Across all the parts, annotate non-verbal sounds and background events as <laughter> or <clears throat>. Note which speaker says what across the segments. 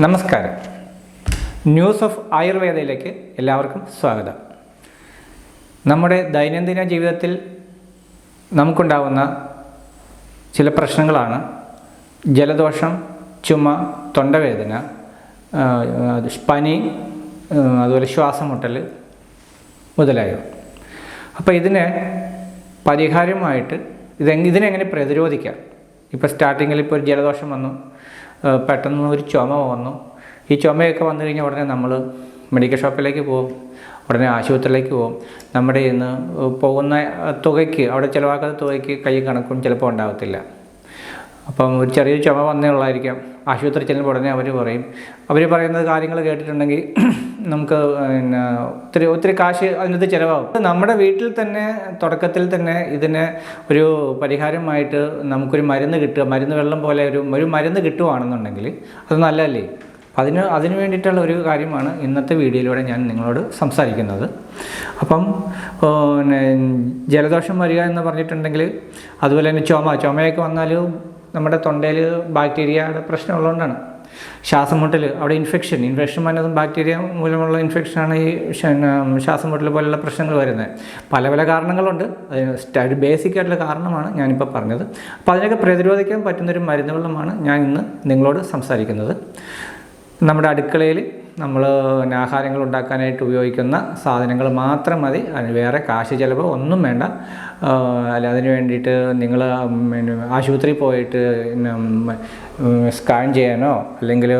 Speaker 1: നമസ്കാരം. News of ആയുർവേദയിലേക്ക് എല്ലാവർക്കും സ്വാഗതം. നമ്മുടെ ദൈനംദിന ജീവിതത്തിൽ നമുക്കുണ്ടാവുന്ന ചില പ്രശ്നങ്ങളാണ്. ജലദോഷം ചുമ തൊണ്ടവേദന പനി അതുപോലെ ശ്വാസം മുട്ടൽ മുതലായവ. അപ്പോൾ ഇതിന് പരിഹാരമായിട്ട് ഇതെ ഇതിനെങ്ങനെ പ്രതിരോധിക്കാം? ഇപ്പോൾ സ്റ്റാർട്ടിങ്ങിൽ ഇപ്പോൾ ഒരു ജലദോഷം വന്നു. പെട്ടെന്ന് ഒരു ചുമ വന്നു. ഈ ചുമയൊക്കെ വന്നു കഴിഞ്ഞാൽ ഉടനെ നമ്മൾ മെഡിക്കൽ ഷോപ്പിലേക്ക് പോകും. ഉടനെ ആശുപത്രിയിലേക്ക് പോകും. നമ്മുടെ ഇന്ന് പോകുന്ന തുകയ്ക്ക് അവിടെ ചിലവാക്കുന്ന തുകയ്ക്ക് കൈ കണക്കും ചിലപ്പോൾ ഉണ്ടാകത്തില്ല അപ്പം ഒരു ചെറിയ ചുമ വന്നേ ഉള്ളായിരിക്കാം. ആശുപത്രി ചെല്ലുമ്പോൾ ഉടനെ അവർ പറയും. അവർ പറയുന്ന കാര്യങ്ങൾ കേട്ടിട്ടുണ്ടെങ്കിൽ <clears throat> നമുക്ക് പിന്നെ ഒത്തിരി ഒത്തിരി കാശ് അതിനകത്ത് ചിലവാകും. നമ്മുടെ വീട്ടിൽ തന്നെ തുടക്കത്തിൽ തന്നെ ഇതിന് ഒരു പരിഹാരമായിട്ട് നമുക്കൊരു മരുന്ന് കിട്ടുക മരുന്ന് വെള്ളം പോലെ ഒരു ഒരു മരുന്ന് കിട്ടുകയാണെന്നുണ്ടെങ്കിൽ അത് നല്ലതല്ലേ? അതിന് അതിന് വേണ്ടിയിട്ടുള്ള ഒരു കാര്യമാണ് ഇന്നത്തെ വീഡിയോയിലൂടെ ഞാൻ നിങ്ങളോട് സംസാരിക്കുന്നത്. അപ്പം പിന്നെ ജലദോഷം വരിക എന്ന് പറഞ്ഞിട്ടുണ്ടെങ്കിൽ അതുപോലെ തന്നെ ചുമ ചുമയൊക്കെ വന്നാൽ നമ്മുടെ തൊണ്ടയിൽ ബാക്ടീരിയയുടെ പ്രശ്നമുള്ളതുകൊണ്ടാണ്. ശ്വാസം മുട്ടൽ അവിടെ ഇൻഫെക്ഷൻ ഇൻഫെക്ഷൻ വന്നതും ബാക്ടീരിയ മൂലമുള്ള ഇൻഫെക്ഷനാണ് ഈ ശ്വാസം മുട്ടൽ പോലുള്ള പ്രശ്നങ്ങൾ വരുന്നത്. പല പല കാരണങ്ങളുണ്ട്. അതിന് ബേസിക് ആയിട്ടുള്ള കാരണമാണ് ഞാനിപ്പോൾ പറഞ്ഞത്. അപ്പോൾ അതിനൊക്കെ പ്രതിരോധിക്കാൻ പറ്റുന്നൊരു മരുന്നുകളുമാണ് ഞാൻ ഇന്ന് നിങ്ങളോട് സംസാരിക്കുന്നത്. നമ്മുടെ അടുക്കളയിൽ നമ്മൾ ആഹാരങ്ങൾ ഉണ്ടാക്കാനായിട്ട് ഉപയോഗിക്കുന്ന സാധനങ്ങൾ മാത്രം മതി. അതിന് വേറെ കാശ് ചിലവ് ഒന്നും വേണ്ട. അല്ല അതിന് വേണ്ടിയിട്ട് നിങ്ങൾ ആശുപത്രിയിൽ പോയിട്ട് സ്കാൻ ചെയ്യാനോ അല്ലെങ്കിൽ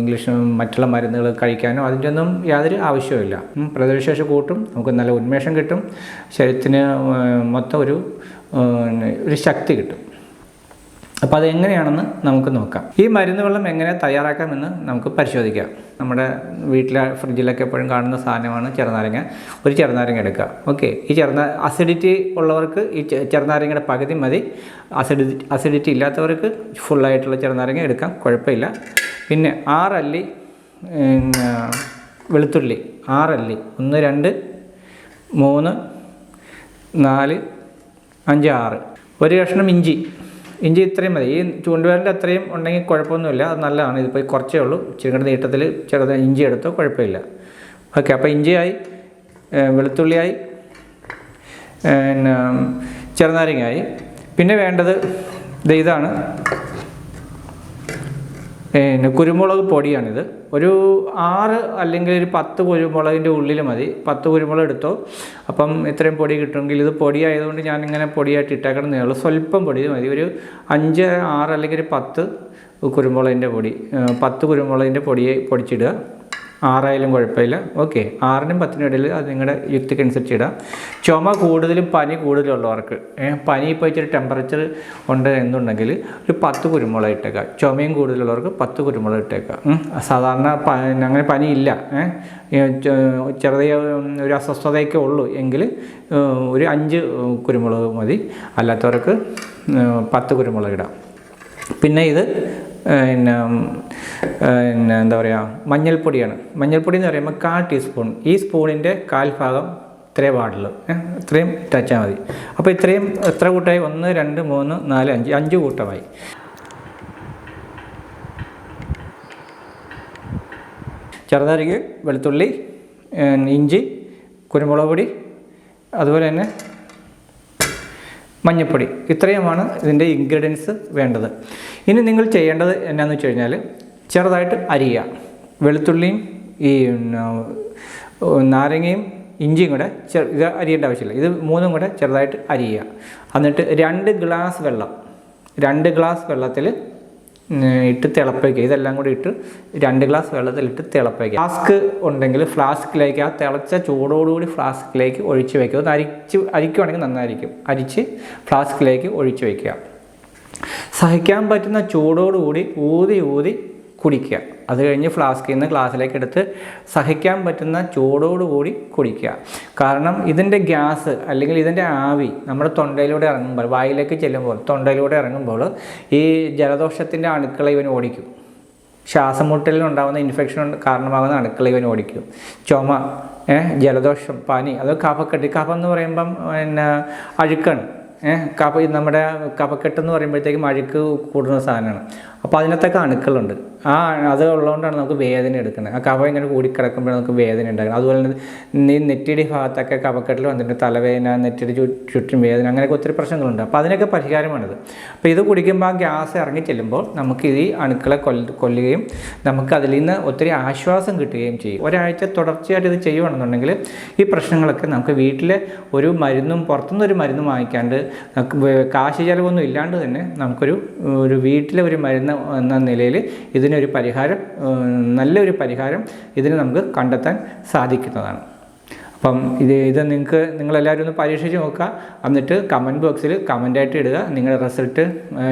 Speaker 1: ഇംഗ്ലീഷ് മറ്റുള്ള മരുന്നുകൾ കഴിക്കാനോ അതിന്റെ ഒന്നും യാതൊരു ആവശ്യവുമില്ല പ്രതിവിശേഷം കൂട്ടും. നമുക്ക് നല്ല ഉന്മേഷം കിട്ടും. ശരീരത്തിന് മൊത്തം ഒരു ഒരു ശക്തി കിട്ടും. അപ്പോൾ അതെങ്ങനെയാണെന്ന് നമുക്ക് നോക്കാം. ഈ മരുന്ന് വെള്ളം എങ്ങനെ തയ്യാറാക്കാമെന്ന് നമുക്ക് പരിശോധിക്കാം. നമ്മുടെ വീട്ടിലെ ഫ്രിഡ്ജിലൊക്കെ എപ്പോഴും കാണുന്ന സാധനമാണ് ചെറുനാരങ്ങ. ഒരു ചെറുനാരങ്ങ എടുക്കുക. ഓക്കെ. ഈ ചെറുനാ അസിഡിറ്റി ഉള്ളവർക്ക് ഈ ചെറുനാരങ്ങയുടെ പകുതി മതി. അസിഡിറ്റി അസിഡിറ്റി ഇല്ലാത്തവർക്ക് ഫുള്ളായിട്ടുള്ള ചെറുനാരങ്ങ എടുക്കാം. കുഴപ്പമില്ല. പിന്നെ ആറല്ലി വെളുത്തുള്ളി. ആറല്ലി. ഒന്ന് രണ്ട് മൂന്ന് നാല് അഞ്ച് ആറ്. ഒരു കഷ്ണം ഇഞ്ചി. ഇഞ്ചി ഇത്രയും മതി. ഈ ചൂണ്ടുവിരലിന്റെ അത്രയും ഉണ്ടെങ്കിൽ കുഴപ്പമൊന്നുമില്ല. അത് നല്ലതാണ്. ഇതിപ്പോൾ കുറച്ചേ ഉള്ളൂ. ചെറുകിട കൂടെ നീട്ടത്തിൽ ചെറുത് ഇഞ്ചി എടുത്തോ കുഴപ്പമില്ല. ഓക്കെ അപ്പോൾ ഇഞ്ചിയായി വെളുത്തുള്ളിയായി പിന്നെ ചെറുനാരങ്ങയായി. പിന്നെ വേണ്ടത് ഇതാണ്. പിന്നെ കുരുമുളക് പൊടിയാണിത്. ഒരു ആറ് അല്ലെങ്കിൽ ഒരു പത്ത് കുരുമുളകിന്റെ ഉള്ളിൽ മതി. പത്ത് കുരുമുളക് എടുത്തോ. അപ്പം ഇത്രയും പൊടി കിട്ടുമെങ്കിൽ ഇത് പൊടിയായതുകൊണ്ട് ഞാൻ ഇങ്ങനെ പൊടിയായിട്ട് ഇട്ടേക്കണമെന്നേ ഉള്ളൂ. സ്വല്പം പൊടി മതി. ഒരു അഞ്ച് ആറ് അല്ലെങ്കിൽ ഒരു പത്ത് കുരുമുളകിന്റെ പൊടി പത്ത് കുരുമുളകിന്റെ പൊടിയെ പൊടിച്ചിടുക. ആറായാലും കുഴപ്പമില്ല. ഓക്കെ ആറിനും പത്തിനും ഇടയിൽ അത് നിങ്ങളുടെ യുക്തിക്കനുസരിച്ച് ഇടാം. ചുമ കൂടുതലും പനി കൂടുതലുള്ളവർക്ക് പനി ഇപ്പോൾ ഇച്ചിരി ടെമ്പറേച്ചർ ഉണ്ട് എന്നുണ്ടെങ്കിൽ ഒരു പത്ത് കുരുമുളക് ഇട്ടേക്കുക. ചുമയും കൂടുതലുള്ളവർക്ക് പത്ത് കുരുമുളക് ഇട്ടേക്കുക. സാധാരണ അങ്ങനെ പനിയില്ല ചെറിയ ഒരു അസ്വസ്ഥതയൊക്കെ ഉള്ളൂ എങ്കിൽ ഒരു അഞ്ച് കുരുമുളക് മതി. അല്ലാത്തവർക്ക് പത്ത് കുരുമുളക് ഇടാം. പിന്നെ ഇത് പിന്നെ പിന്നെ എന്താ പറയുക മഞ്ഞൾപ്പൊടിയാണ്. മഞ്ഞൾപ്പൊടി എന്ന് പറയുമ്പോൾ കാൽ ടീസ്പൂൺ. ഈ സ്പൂണിന്റെ കാൽ ഭാഗം ഇത്രേ പാടുള്ളൂ. ഇത്രയും ടച്ചാൽ മതി. അപ്പോൾ ഇത്രയും എത്ര കൂട്ടമായി ഒന്ന് രണ്ട് മൂന്ന് നാല് അഞ്ച്. അഞ്ച് കൂട്ടമായി. ചെറുതാരിക്ക് വെളുത്തുള്ളി ഇഞ്ചി കുരുമുളക് പൊടി അതുപോലെ തന്നെ മഞ്ഞൾപ്പൊടി ഇത്രയുമാണ് ഇതിന്റെ ഇൻഗ്രീഡിയൻസ് വേണ്ടത്. ഇനി നിങ്ങൾ ചെയ്യേണ്ടത് എന്നാന്ന് വെച്ച് കഴിഞ്ഞാൽ ചെറുതായിട്ട് അരിയുക. വെളുത്തുള്ളിയും ഈ നാരങ്ങയും ഇഞ്ചിയും കൂടെ ചെറു ഇത് അരിയേണ്ട ആവശ്യമില്ല. ഇത് മൂന്നും കൂടെ ചെറുതായിട്ട് അരിയുക. എന്നിട്ട് രണ്ട് ഗ്ലാസ് വെള്ളം രണ്ട് ഗ്ലാസ് വെള്ളത്തിൽ ഇട്ട് തിളപ്പിക്കുക. ഇതെല്ലാം കൂടി ഇട്ട് രണ്ട് ഗ്ലാസ് വെള്ളത്തിലിട്ട് തിളപ്പിക്കുക. ഫ്ലാസ്ക് ഉണ്ടെങ്കിൽ ഫ്ലാസ്കിലേക്ക് ആ തിളച്ച ചൂടോടുകൂടി ഫ്ലാസ്കിലേക്ക് ഒഴിച്ച് വയ്ക്കുക അത് അരിച്ച് അരിക്കുവാണെങ്കിൽ നന്നായിരിക്കും. അരിച്ച് ഫ്ലാസ്കിലേക്ക് ഒഴിച്ച് വയ്ക്കുക സഹിക്കാൻ പറ്റുന്ന ചൂടോടുകൂടി ഊതി ഊതി കുടിക്കുക. അത് കഴിഞ്ഞ് ഫ്ലാസ്കിൽ നിന്ന് ഗ്ലാസ്സിലേക്ക് എടുത്ത് സഹിക്കാൻ പറ്റുന്ന ചൂടോടുകൂടി കുടിക്കുക. കാരണം ഇതിന്റെ ഗ്യാസ് അല്ലെങ്കിൽ ഇതിന്റെ ആവി നമ്മുടെ തൊണ്ടയിലൂടെ ഇറങ്ങുമ്പോൾ വായിലേക്ക് ചെല്ലുമ്പോൾ തൊണ്ടയിലൂടെ ഇറങ്ങുമ്പോൾ ഈ ജലദോഷത്തിന്റെ അണുക്കളെ ഇവൻ ഓടിക്കും. ശ്വാസമുട്ടലിൽ ഉണ്ടാകുന്ന ഇൻഫെക്ഷൻ കാരണമാകുന്ന അണുക്കളെ ഇവൻ ഓടിക്കും. ചുമ ജലദോഷം പനി അത് കഫക്കെട്ട്. കഫം എന്ന് പറയുമ്പം പിന്നെ അഴുക്കാണ്. കഫ നമ്മുടെ കഫക്കെട്ട് എന്ന് പറയുമ്പോഴത്തേക്കും അഴുക്ക് കൂടുന്ന സാധനമാണ്. അപ്പോൾ അതിനകത്തൊക്കെ അണുക്കളുണ്ട്. ആ അത് ഉള്ളതുകൊണ്ടാണ് നമുക്ക് വേദന എടുക്കുന്നത്. ആ കഫ ഇങ്ങനെ കൂടി കിടക്കുമ്പോഴാണ് നമുക്ക് വേദന ഉണ്ടാകുന്നത്. അതുപോലെ തന്നെ ഈ നെറ്റിയുടെ ഭാഗത്തൊക്കെ കഫക്കെട്ടിൽ വന്നിട്ട് തലവേദന നെറ്റിയുടെ ചുറ്റും വേദന അങ്ങനെയൊക്കെ ഒത്തിരി പ്രശ്നങ്ങളുണ്ട്. അപ്പോൾ അതിനൊക്കെ പരിഹാരമാണിത്. അപ്പോൾ ഇത് കുടിക്കുമ്പോൾ ആ ഗ്യാസ് ഇറങ്ങി ചെല്ലുമ്പോൾ നമുക്ക് ഈ അണുക്കളെ കൊല്ല കൊല്ലുകയും നമുക്ക് അതിൽ നിന്ന് ഒത്തിരി ആശ്വാസം കിട്ടുകയും ചെയ്യും. ഒരാഴ്ച തുടർച്ചയായിട്ട് ഇത് ചെയ്യുകയാണെന്നുണ്ടെങ്കിൽ ഈ പ്രശ്നങ്ങളൊക്കെ നമുക്ക് വീട്ടിലെ ഒരു മരുന്നും പുറത്തുനിന്ന് ഒരു മരുന്നും വാങ്ങിക്കാണ്ട് കാശ് ചിലവൊന്നും ഇല്ലാണ്ട് തന്നെ നമുക്കൊരു ഒരു വീട്ടിലെ ഒരു മരുന്ന് എന്ന നിലയിൽ ഇതിനൊരു പരിഹാരം നല്ലൊരു പരിഹാരം ഇതിന് നമുക്ക് കണ്ടെത്താൻ സാധിക്കുന്നതാണ്. അപ്പം ഇത് ഇത് നിങ്ങൾക്ക് നിങ്ങളെല്ലാവരും ഒന്ന് പരീക്ഷിച്ച് നോക്കുക. എന്നിട്ട് കമന്റ് ബോക്സിൽ കമന്റായിട്ട് ഇടുക. നിങ്ങളുടെ റിസൾട്ട്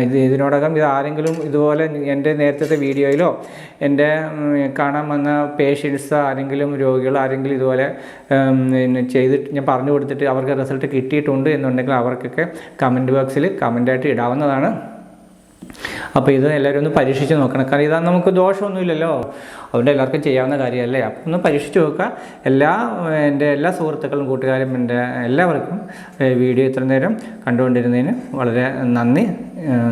Speaker 1: ഇത് ഇതിനോടകം ഇത് ആരെങ്കിലും ഇതുപോലെ എന്റെ നേരത്തെ വീഡിയോയിലോ എന്റെ കാണാൻ വന്ന പേഷ്യൻസ് ആരെങ്കിലും രോഗികൾ ആരെങ്കിലും ഇതുപോലെ ചെയ്തിട്ട് ഞാൻ പറഞ്ഞു കൊടുത്തിട്ട് അവർക്ക് റിസൾട്ട് കിട്ടിയിട്ടുണ്ട് എന്നുണ്ടെങ്കിൽ അവർക്കൊക്കെ കമന്റ് ബോക്സിൽ കമന്റായിട്ട് ഇടാവുന്നതാണ്. അപ്പോൾ ഇത് എല്ലാവരും ഒന്ന് പരീക്ഷിച്ച് നോക്കണം. കാരണം ഇതാ നമുക്ക് ദോഷമൊന്നുമില്ലല്ലോ. അതുകൊണ്ട് എല്ലാവർക്കും ചെയ്യാവുന്ന കാര്യമല്ലേ? അപ്പം ഒന്ന് പരീക്ഷിച്ച് നോക്കുക. എല്ലാ എന്റെ എല്ലാ സുഹൃത്തുക്കളും കൂട്ടുകാരും എന്റെ എല്ലാവർക്കും വീഡിയോ ഇത്ര നേരം കണ്ടുകൊണ്ടിരുന്നതിന് വളരെ നന്ദി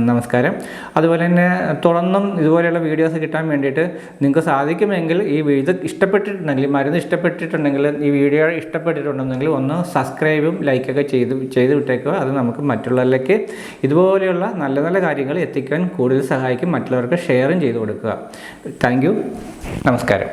Speaker 1: നമസ്കാരം. അതുപോലെ തന്നെ തുറന്നും ഇതുപോലെയുള്ള വീഡിയോസ് കിട്ടാൻ വേണ്ടിയിട്ട് നിങ്ങൾക്ക് സാധിക്കുമെങ്കിൽ ഈ ഇത് ഇഷ്ടപ്പെട്ടിട്ടുണ്ടെങ്കിൽ മരുന്ന് ഇഷ്ടപ്പെട്ടിട്ടുണ്ടെങ്കിൽ ഈ വീഡിയോ ഇഷ്ടപ്പെട്ടിട്ടുണ്ടെങ്കിൽ ഒന്ന് സബ്സ്ക്രൈബും ലൈക്കൊക്കെ ചെയ്ത് ചെയ്ത് വിട്ടേക്കുക. അത് നമുക്ക് മറ്റുള്ളവരിലേക്ക് ഇതുപോലെയുള്ള നല്ല നല്ല കാര്യങ്ങൾ എത്തിക്കാൻ കൂടുതൽ സഹായിക്കും മറ്റുള്ളവർക്ക് ഷെയറും ചെയ്ത് കൊടുക്കുക. താങ്ക് നമസ്കാരം.